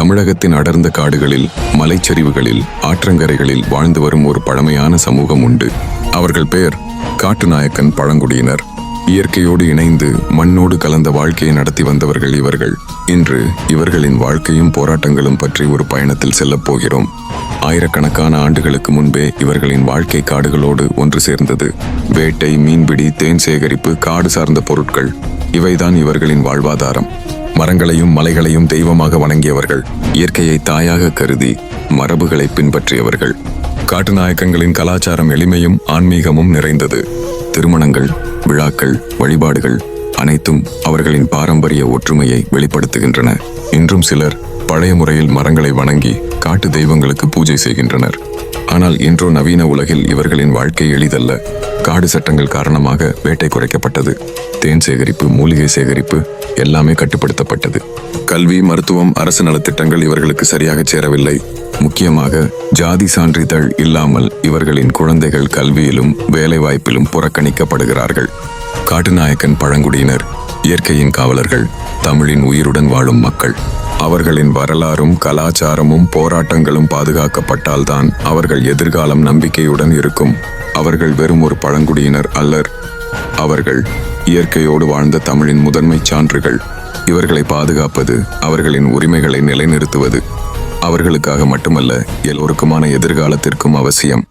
தமிழகத்தின் அடர்ந்த காடுகளில் மலைச்சரிவுகளில் ஆற்றங்கரைகளில் வாழ்ந்து வரும் ஒரு பழமையான சமூகம் உண்டு. அவர்கள் பெயர் காட்டுநாயக்கன் பழங்குடியினர். இயற்கையோடு இணைந்து மண்ணோடு கலந்த வாழ்க்கையை நடத்தி வந்தவர்கள் இவர்கள். இன்று இவர்களின் வாழ்க்கையும் போராட்டங்களும் பற்றி ஒரு பயணத்தில் செல்லப் போகிறோம். ஆயிரக்கணக்கான ஆண்டுகளுக்கு முன்பே இவர்களின் வாழ்க்கை காடுகளோடு ஒன்று சேர்ந்தது. வேட்டை மீன்பிடி தேன் சேகரிப்பு காடு சார்ந்த பொருட்கள் இவைதான் இவர்களின் வாழ்வாதாரம். மரங்களையும் மலைகளையும் தெய்வமாக வணங்கியவர்கள் இயற்கையை தாயாக கருதி மரபுகளை பின்பற்றியவர்கள். காட்டுநாயக்கங்களின் கலாச்சாரம் எளிமையும் ஆன்மீகமும் நிறைந்தது. திருமணங்கள் விழாக்கள் வழிபாடுகள் அனைத்தும் அவர்களின் பாரம்பரிய ஒற்றுமையை வெளிப்படுத்துகின்றன. இன்றும் சிலர் பழைய முறையில் மரங்களை வணங்கி காட்டு தெய்வங்களுக்கு பூஜை செய்கின்றனர். ஆனால் இன்றோ நவீன உலகில் இவர்களின் வாழ்க்கை எளிதல்ல. காடு சட்டங்கள் காரணமாக வேட்டை குறைக்கப்பட்டது. தேன் சேகரிப்பு மூலிகை சேகரிப்பு எல்லாமே கட்டுப்படுத்தப்பட்டது. கல்வி மருத்துவம் அரசு நலத்திட்டங்கள் இவர்களுக்கு சரியாக சேரவில்லை. முக்கியமாக ஜாதி சான்றிதழ் இல்லாமல் இவர்களின் குழந்தைகள் கல்வியிலும் வேலைவாய்ப்பிலும் புறக்கணிக்கப்படுகிறார்கள். காட்டுநாயக்கன் பழங்குடியினர் இயற்கையின் காவலர்கள் தமிழின் உயிருடன் வாழும் மக்கள். அவர்களின் வரலாறும் கலாச்சாரமும் போராட்டங்களும் பாதுகாக்கப்பட்டால்தான் அவர்கள் எதிர்காலம் நம்பிக்கையுடன் இருக்கும். அவர்கள் வெறும் ஒரு பழங்குடியினர் அல்லர். அவர்கள் இயற்கையோடு வாழ்ந்த தமிழின் முதன்மை சான்றுகள். இவர்களை பாதுகாப்பது அவர்களின் உரிமைகளை நிலைநிறுத்துவது அவர்களுக்காக மட்டுமல்ல எல்லோருக்குமான எதிர்காலத்திற்கும் அவசியம்.